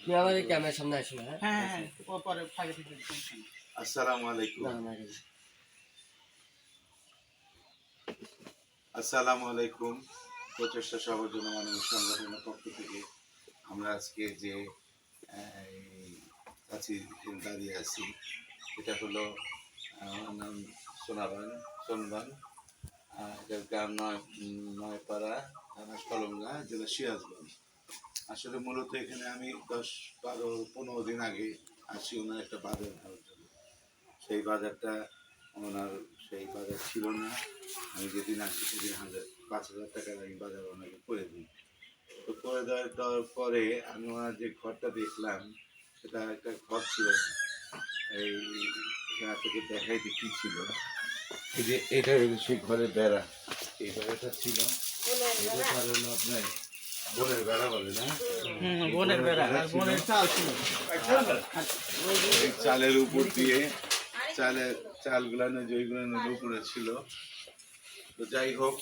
তুমি আমার এই ক্যামেরার সামনে আসো না হ্যাঁ হ্যাঁ হ্যাঁ ও পরে ফাঁকে থেকে আসসালামু আলাইকুম। আসসালামু আলাইকুম। প্রচেষ্টা সবার জন্য সংগঠনের পক্ষ থেকে আমরা আজকে যে কাছে দাঁড়িয়ে আছি এটা হলো আমার নাম সোনাবান সোনবান। এটার গ্রাম নয় নয়পাড়া থানা কলঙ্গা জেলা সিরাজগঞ্জ। আসলে মূলত এখানে আমি দশ বারো পনেরো দিন আগে আসি ওনার একটা বাজার নেওয়ার জন্য। সেই বাজারটা ওনার সেই বাজার ছিল না। আমি যেদিন আসি সেদিন হাজার পাঁচ হাজার টাকার আমি বাজার ওনাকে করে দিই। তো করে দেওয়ার দেওয়ার পরে আমি ওনার যে ঘরটা দেখলাম সেটা একটা ঘর ছিল। না এই এখানে থেকে দেখাই যে কী ছিল। এই যে এটা সেই ঘরের বেড়া। এই বেড়াটা ছিল। এটা হলো আপনার বোনের বেড়া বলে না? বোনের বেড়া আর বোনের চাল ছিল চালের উপর দিয়ে চালের চালগুলা নয় যেগুলো নদীর উপরে ছিল। তো যাই হোক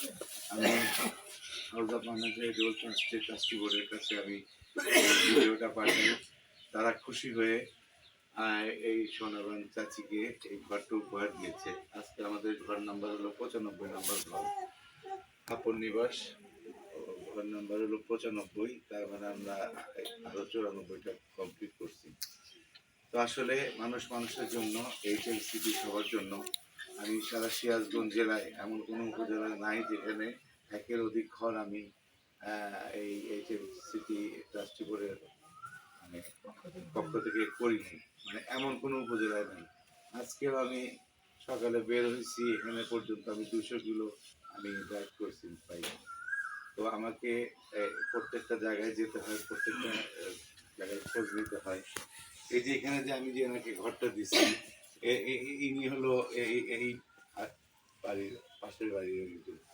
আমি রোল ট্রাস্টের ট্রাস্টি বোর্ডের কাছে আমি ভিডিওটা পাঠাই। তারা খুশি হয়ে এই সোনাবান চাচিকে এই ঘরটা উপহার দিয়েছে। আজকে আমাদের ঘর নাম্বার হলো পঁচানব্বই নাম্বার ঘর। আপন নিবাস। ঘর নাম্বার হলো পঁচানব্বই, তার মানে আমরা আরও চুরানব্বইটা কমপ্লিট করছি। তো আসলে মানুষ মানুষের জন্য এইচএম সিটি সবার জন্য, আমি সারা সিরাজগঞ্জ জেলায় এমন কোনো উপজেলা নাই যেখানে একের অধিক ঘর আমি এই এইচএম সিটি ট্রাস্টি বোর্ডের মানে পক্ষ থেকে করিনি। মানে এমন কোনো উপজেলায় নাই। আজকেও আমি সকালে বের হয়েছি, এখানে পর্যন্ত আমি দুশো কিলো আমি ড্রাইভ করছি পাই তো আমাকে প্রত্যেকটা জায়গায় যেতে হয় প্রত্যেকটা জায়গায় খোঁজ নিতে হয়। এই যে এখানে যে আমি যে এনাকে ঘরটা দিচ্ছি ইনি হলো এই এই বাড়ির পাশের বাড়ির।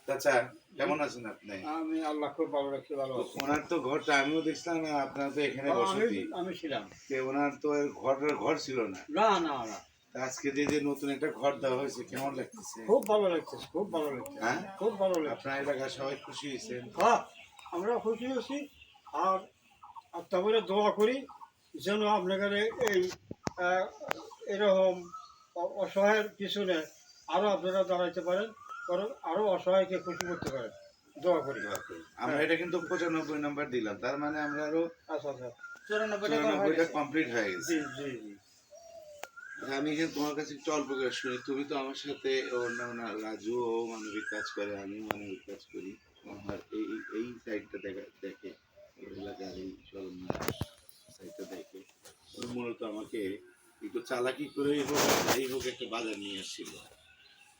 চাচা কেমন আছেন আপনি? আমি আল্লাহ খুব ভালো রাখছি ভালো আছি। ওনার তো ঘরটা আমিও দেখছিলাম না আপনার তো এখানে বসতি। আমি ছিলাম। তো ওনার তো ঘরের ঘর ছিল না। না না না। আজকে যে যে নতুন একটা ঘর দেওয়া হয়েছে কেমন লাগতেছে? খুব ভালো লাগছে খুব ভালো লাগছে হ্যাঁ? খুব ভালো লাগছে। আপনার এলাকার সবাই খুশি হয়েছেন? হ্যাঁ আমরা খুশি আছি আর আর তারপরে দোয়া করি যেন আপনাদের এই এরকম অসহায়ের পিছনে আরও আপনারা দাঁড়াইতে পারেন কারণ আরও অসহায়কে খুশি করতে পারেন। দোয়া করি। আমরা এটা কিন্তু পঁচানব্বই নাম্বার দিলাম তার মানে আমরা আরও আচ্ছা আচ্ছা। চুরানব্বইটা। কমপ্লিট হয়ে গেছে। জি জি জি। আমি তোমার কাছে একটু অল্প করে শুনি। তুমি তো আমার সাথে ওর নাম রাজু ও মানবিক কাজ করে আমিও মানবিক কাজ করি। আমার এই এই- সাইডটা দেখা দেখে এলাকার এই সাইডটা দেখে। মূলত আমাকে একটু চালাকি করেই হোক যাই হোক একটা বাজার নিয়ে এসেছিল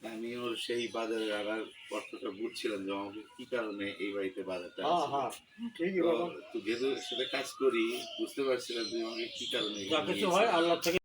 আমি ওর সেই বাজারের আবার অর্থটা বুঝছিলাম যে আমাকে কি কারণে এই বাড়িতে বাজারটা হ্যাঁ। হ্যাঁ যেহেতু সেটা কাজ করি বুঝতে পারছিলাম তুমি আমাকে কি কারণে